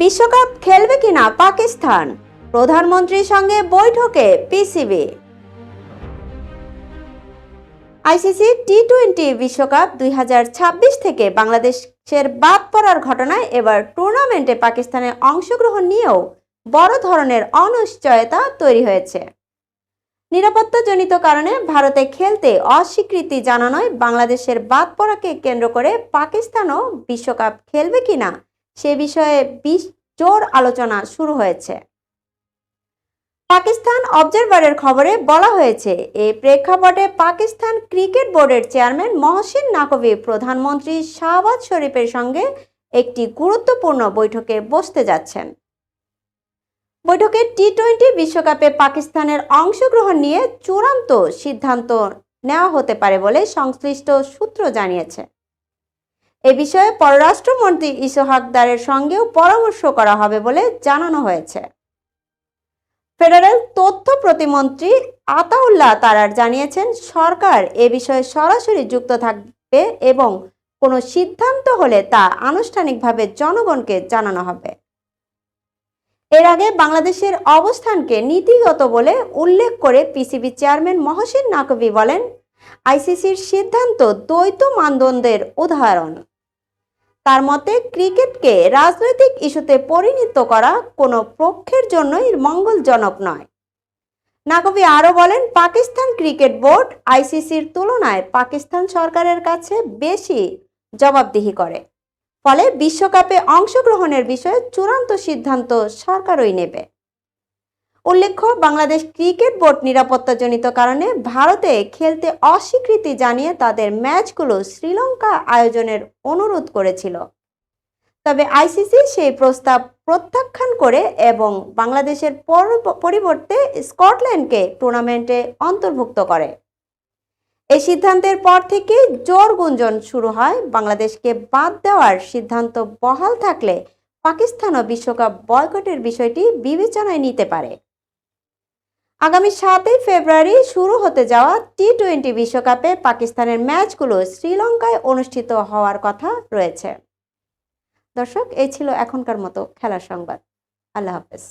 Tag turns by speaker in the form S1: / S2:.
S1: বিশ্বকাপ খেলবে কিনা পাকিস্তান? প্রধানমন্ত্রীর সঙ্গে বৈঠকে পিসিবি। আইসিসি টি টোয়েন্টি বিশ্বকাপ দুই হাজার ছাব্বিশ থেকে বাংলাদেশের বাদ পড়ার ঘটনায় এবার টুর্নামেন্টে পাকিস্তানের অংশগ্রহণ নিয়েও বড় ধরনের অনিশ্চয়তা তৈরি হয়েছে। নিরাপত্তাজনিত কারণে ভারতে খেলতে অস্বীকৃতি জানানোয় বাংলাদেশের বাদ পড়াকে কেন্দ্র করে পাকিস্তানও বিশ্বকাপ খেলবে কিনা সে বিষয়ে বিশ জোর আলোচনা শুরু হয়েছে। পাকিস্তান অবজারভারের খবরে বলা হয়েছে, এই প্রেক্ষাপটে পাকিস্তান ক্রিকেট বোর্ডের চেয়ারম্যান মহসিন নাকভি প্রধানমন্ত্রী শাহবাজ শরীফের সঙ্গে একটি গুরুত্বপূর্ণ বৈঠকে বসতে যাচ্ছেন। বৈঠকে টি টোয়েন্টি বিশ্বকাপে পাকিস্তানের অংশগ্রহণ নিয়ে চূড়ান্ত সিদ্ধান্ত নেওয়া হতে পারে বলে সংশ্লিষ্ট সূত্র জানিয়েছে। এ বিষয়ে পররাষ্ট্রমন্ত্রী ইসোহাকদারের সঙ্গেও পরামর্শ করা হবে বলে জানানো হয়েছে। ফেডারেল তথ্য প্রতিমন্ত্রী আতাউল্লাহ তারার জানিয়েছেন, সরকার এ বিষয়ে সরাসরি যুক্ত থাকবে এবং কোনো সিদ্ধান্ত হলে তা আনুষ্ঠানিকভাবে জনগণকে জানানো হবে। এর আগে বাংলাদেশের অবস্থানকে নীতিগত বলে উল্লেখ করে পিসিবি চেয়ারম্যান মহসিন নাকবি বলেন, আইসিসির সিদ্ধান্ত দ্বৈত মানদণ্ডের উদাহরণ। তার মতে ক্রিকেটকে রাজনৈতিক ইস্যুতে পরিণত করা কোনো পক্ষের জন্যই মঙ্গলজনক নয়। নাকবি আরও বলেন, পাকিস্তান ক্রিকেট বোর্ড আইসিসির তুলনায় পাকিস্তান সরকারের কাছে বেশি জবাবদিহি করে। ফলে বিশ্বকাপে অংশগ্রহণের বিষয়ে চূড়ান্ত সিদ্ধান্ত সরকারই নেবে। উল্লেখ্য, বাংলাদেশ ক্রিকেট বোর্ড নিরাপত্তাজনিত কারণে ভারতে খেলতে অস্বীকৃতি জানিয়ে তাদের ম্যাচগুলো শ্রীলঙ্কা আয়োজনের অনুরোধ করেছিল। তবে আইসিসি সেই প্রস্তাব প্রত্যাখ্যান করে এবং বাংলাদেশের পরিবর্তে স্কটল্যান্ডকে টুর্নামেন্টে অন্তর্ভুক্ত করে। এই সিদ্ধান্তের পর থেকে জোর গুঞ্জন শুরু হয়। বাংলাদেশকে বাদ দেওয়ার সিদ্ধান্ত বহাল থাকলে পাকিস্তানও বিশ্বকাপ বয়কটের বিষয়টি বিবেচনায় নিতে পারে। আগামী সাতই ফেব্রুয়ারি শুরু হতে যাওয়া টি টোয়েন্টি বিশ্বকাপে পাকিস্তানের ম্যাচগুলো শ্রীলঙ্কায় অনুষ্ঠিত হওয়ার কথা রয়েছে। দর্শক, এই ছিল এখনকার মতো খেলার সংবাদ। আল্লাহ হাফেজ।